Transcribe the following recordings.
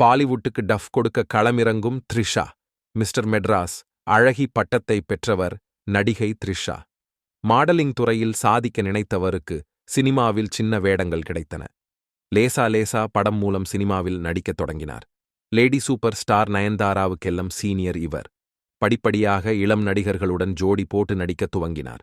பாலிவுட்டுக்கு tough கொடுக்க களமிறங்கும் Trisha mister Madras அழகி பட்டத்தை பெற்றவர் நடிகை த்ரிஷா. மாடலிங் துறையில் சாதிக்க நினைத்தவருக்கு சினிமாவில் சின்ன வேடங்கள் கிடைத்தன. லேசா லேசா படம் மூலம் சினிமாவில் நடிக்கத் தொடங்கினார். லேடி சூப்பர் ஸ்டார் நயன்தாராவுக்கெல்லாம் சீனியர் இவர். படிப்படியாக இளம் நடிகர்களுடன் ஜோடி போட்டு நடிக்கத் துவங்கினார்.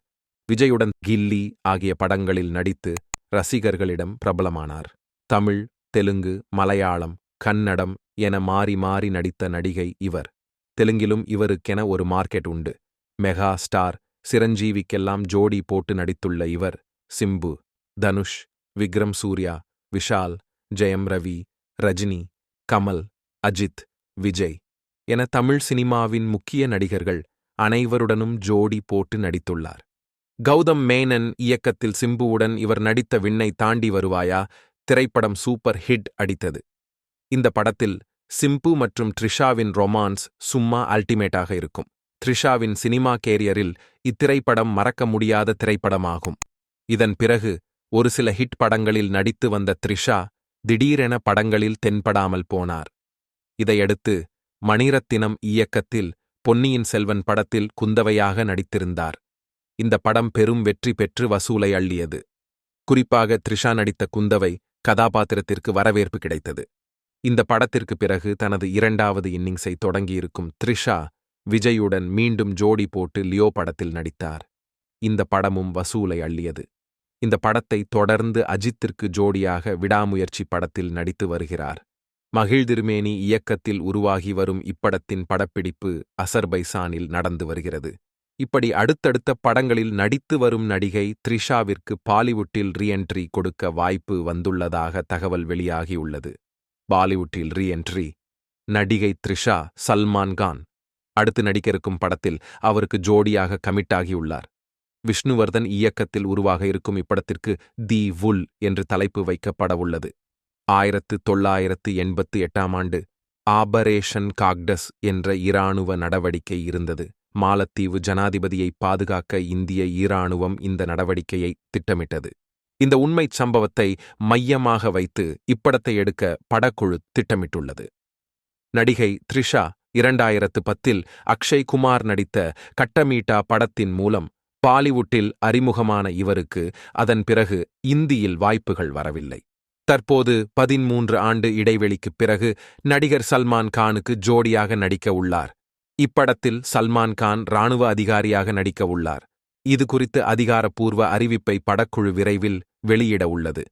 விஜயுடன் கில்லி ஆகிய படங்களில் நடித்து ரசிகர்களிடம் பிரபலமானார். தமிழ் தெலுங்கு மலையாளம் கன்னடம் என மாறி மாறி நடித்த நடிகை இவர். தெலுங்கிலும் இவருக்கென ஒரு மார்க்கெட் உண்டு. மெகா ஸ்டார் சிரஞ்சீவிக்கெல்லாம் ஜோடி போட்டு நடித்துள்ள இவர் சிம்பு தனுஷ் விக்ரம் சூர்யா விஷால் ஜெயம் ரவி ரஜினி கமல் அஜித் விஜய் என தமிழ் சினிமாவின் முக்கிய நடிகர்கள் அனைவருடனும் ஜோடி போட்டு நடித்துள்ளார். கௌதம் மேனன் இயக்கத்தில் சிம்புவுடன் இவர் நடித்த விண்ணை தாண்டி வருவாயா? திரைப்படம் சூப்பர் ஹிட் அடித்தது. இந்த படத்தில் சிம்பு மற்றும் த்ரிஷாவின் ரொமான்ஸ் சும்மா அல்டிமேட்டாக இருக்கும். த்ரிஷாவின் சினிமா கேரியரில் இத்திரைப்படம் மறக்க முடியாத திரைப்படமாகும். இதன் பிறகு ஒரு சில ஹிட் படங்களில் நடித்து வந்த த்ரிஷா திடீரென படங்களில் தென்படாமல் போனார். இதையடுத்து மணிரத்தினம் இயக்கத்தில் பொன்னியின் செல்வன் படத்தில் குந்தவையாக நடித்திருந்தார். இந்த படம் பெரும் வெற்றி பெற்று வசூலை அள்ளியது. குறிப்பாக த்ரிஷா நடித்த குந்தவை கதாபாத்திரத்திற்கு வரவேற்பு கிடைத்தது. இந்த படத்திற்கு பிறகு தனது இரண்டாவது இன்னிங்ஸை தொடங்கியிருக்கும் த்ரிஷா விஜயுடன் மீண்டும் ஜோடி போட்டு லியோ படத்தில் நடித்தார். இந்த படமும் வசூலை அள்ளியது. இந்த படத்தை தொடர்ந்து அஜித்திற்கு ஜோடியாக விடாமுயற்சி படத்தில் நடித்து வருகிறார். மகிழ்திருமேனி இயக்கத்தில் உருவாகி வரும் இப்படத்தின் படப்பிடிப்பு அசர்பைசானில் நடந்து வருகிறது. இப்படி அடுத்தடுத்த படங்களில் நடித்து வரும் நடிகை த்ரிஷாவிற்கு பாலிவுட்டில் ரீஎன்ட்ரி கொடுக்க வாய்ப்பு வந்துள்ளதாக தகவல் வெளியாகியுள்ளது. பாலிவுட்டில் ரீஎன்ட்ரி நடிகை த்ரிஷா சல்மான் கான். அடுத்து நடிக்க இருக்கும் படத்தில் அவருக்கு ஜோடியாக கமிட் ஆகியுள்ளார். விஷ்ணுவர்தன் இயக்கத்தில் உருவாக இருக்கும் இப்படத்திற்கு தி வுல் என்று தலைப்பு வைக்கப்படவுள்ளது. ஆயிரத்து தொள்ளாயிரத்து எண்பத்து எட்டாம் ஆண்டு ஆபரேஷன் காக்டஸ் என்ற இராணுவ நடவடிக்கை இருந்தது. மாலத்தீவு ஜனாதிபதியை பாதுகாக்க இந்திய ஈராணுவம் இந்த நடவடிக்கையை திட்டமிட்டது. இந்த உண்மைச் சம்பவத்தை மையமாக வைத்து இப்படத்தை எடுக்க படக்குழு திட்டமிட்டுள்ளது. நடிகை த்ரிஷா இரண்டாயிரத்து பத்தில் அக்ஷய் குமார் நடித்த கட்டமீட்டா படத்தின் மூலம் பாலிவுட்டில் அறிமுகமான இவருக்கு அதன் பிறகு இந்தியில் வாய்ப்புகள் வரவில்லை. தற்போது பதிமூன்று ஆண்டு இடைவெளிக்குப் பிறகு நடிகர் சல்மான் கானுக்கு ஜோடியாக நடிக்க உள்ளார். இப்படத்தில் சல்மான் கான் ராணுவ அதிகாரியாக நடிக்க உள்ளார். இது குறித்து அதிகாரப்பூர்வ அறிவிப்பை படக்குழு விரைவில் வெளியிட உள்ளது.